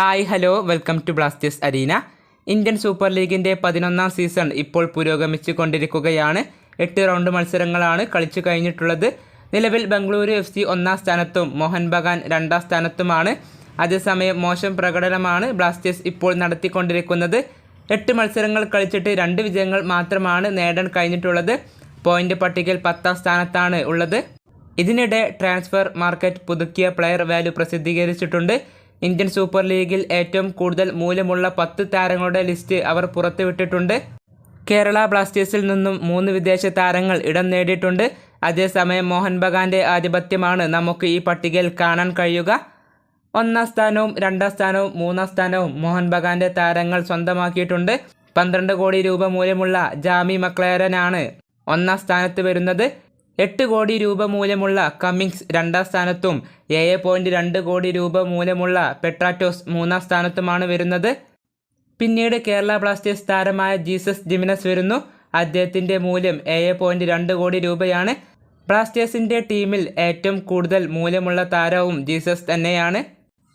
Hi hello welcome to Blasters arena. Indian super ലീഗിന്റെ പതിനൊന്നാം season ഇപ്പോൾ പുരോഗമിച്ചു കൊണ്ടിരിക്കുകയാണ് എട്ട് റൗണ്ട് മത്സരങ്ങളാണ് കളിച്ചു കഴിഞ്ഞിട്ടുള്ളത്. നിലവിൽ ബംഗളൂരു എഫ് സി ഒന്നാം സ്ഥാനത്തും മോഹൻ ബഗാൻ രണ്ടാം സ്ഥാനത്തുമാണ്. അതേസമയം മോശം പ്രകടനമാണ് ബ്ലാസ്റ്റേഴ്സ് ഇപ്പോൾ നടത്തിക്കൊണ്ടിരിക്കുന്നത്. എട്ട് മത്സരങ്ങൾ കളിച്ചിട്ട് രണ്ട് വിജയങ്ങൾ മാത്രമാണ് നേടാൻ കഴിഞ്ഞിട്ടുള്ളത്. പോയിന്റ് പട്ടികയിൽ പത്താം സ്ഥാനത്താണ് ഉള്ളത്. ഇതിനിടെ ട്രാൻസ്ഫർ മാർക്കറ്റ് പുതുക്കിയ പ്ലെയർ വാല്യൂ പ്രസിദ്ധീകരിച്ചിട്ടുണ്ട്. ഇന്ത്യൻ സൂപ്പർ ലീഗിൽ ഏറ്റവും കൂടുതൽ മൂല്യമുള്ള പത്ത് താരങ്ങളുടെ ലിസ്റ്റ് അവർ പുറത്തുവിട്ടിട്ടുണ്ട്. കേരള ബ്ലാസ്റ്റേഴ്സിൽ നിന്നും മൂന്ന് വിദേശ താരങ്ങൾ ഇടം നേടിയിട്ടുണ്ട്. അതേസമയം മോഹൻ ബഗാന്റെ ആധിപത്യമാണ് നമുക്ക് ഈ പട്ടികയിൽ കാണാൻ കഴിയുക. ഒന്നാം സ്ഥാനവും രണ്ടാം സ്ഥാനവും മൂന്നാം സ്ഥാനവും മോഹൻ ബഗാന്റെ താരങ്ങൾ സ്വന്തമാക്കിയിട്ടുണ്ട്. പന്ത്രണ്ട് കോടി രൂപ മൂല്യമുള്ള ജാമി മക്ലേരനാണ് ഒന്നാം സ്ഥാനത്ത് വരുന്നത്. എട്ട് കോടി രൂപ മൂല്യമുള്ള കമ്മിങ്സ് രണ്ടാം സ്ഥാനത്തും ഏഴ് പോയിന്റ് രണ്ട് കോടി രൂപ മൂല്യമുള്ള പെട്രാറ്റോസ് മൂന്നാം സ്ഥാനത്തുമാണ് വരുന്നത്. പിന്നീട് കേരള ബ്ലാസ്റ്റേഴ്സ് താരമായ ജീസസ് ജിമിനസ് വരുന്നു. അദ്ദേഹത്തിന്റെ മൂല്യം ഏഴ് പോയിന്റ് രണ്ട് കോടി രൂപയാണ്. ബ്ലാസ്റ്റേഴ്സിന്റെ ടീമിൽ ഏറ്റവും കൂടുതൽ മൂല്യമുള്ള താരവും ജീസസ് തന്നെയാണ്.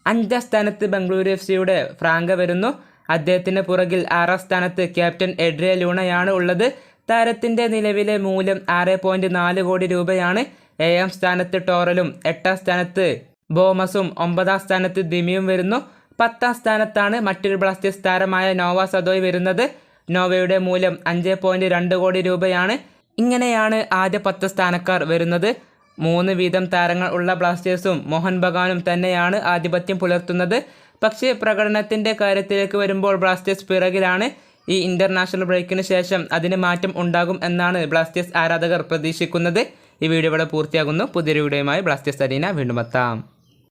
അഞ്ചാം സ്ഥാനത്ത് ബംഗളൂരു എഫ് സിയുടെ ഫ്രാങ്ക വരുന്നു. അദ്ദേഹത്തിന് പുറകിൽ ആറാം സ്ഥാനത്ത് ക്യാപ്റ്റൻ എഡ്രിയ ലൂണയാണ് ഉള്ളത്. താരത്തിന്റെ നിലവിലെ മൂല്യം ആറ് പോയിന്റ് നാല് കോടി രൂപയാണ്. ഏഴാം സ്ഥാനത്ത് ടോറലും എട്ടാം സ്ഥാനത്ത് ബോമസും ഒമ്പതാം സ്ഥാനത്ത് ദിമിയും വരുന്നു. പത്താം സ്ഥാനത്താണ് മറ്റൊരു ബ്ലാസ്റ്റേഴ്സ് താരമായ നോവ സദോയ് വരുന്നത്. നോവയുടെ മൂല്യം അഞ്ച് പോയിന്റ് രണ്ട് കോടി രൂപയാണ്. ഇങ്ങനെയാണ് ആദ്യ പത്ത് സ്ഥാനക്കാർ വരുന്നത്. മൂന്ന് വീതം താരങ്ങൾ ഉള്ള ബ്ലാസ്റ്റേഴ്സും മോഹൻ ബഗാനും തന്നെയാണ് ആധിപത്യം പുലർത്തുന്നത്. പക്ഷേ പ്രകടനത്തിന്റെ കാര്യത്തിലേക്ക് വരുമ്പോൾ ബ്ലാസ്റ്റേഴ്സ് പിറകിലാണ്. ഈ ഇന്റർനാഷണൽ ബ്രേക്കിന് ശേഷം അതിന് മാറ്റം ഉണ്ടാകും എന്നാണ് ബ്ലാസ്റ്റേഴ്സ് ആരാധകർ പ്രതീക്ഷിക്കുന്നത്. ഈ വീഡിയോ ഇവിടെ പൂർത്തിയാകുന്നു. പുതിയൊരു വീഡിയോയുമായി ബ്ലാസ്റ്റേഴ്സ് അരീന വീണ്ടും എത്താം.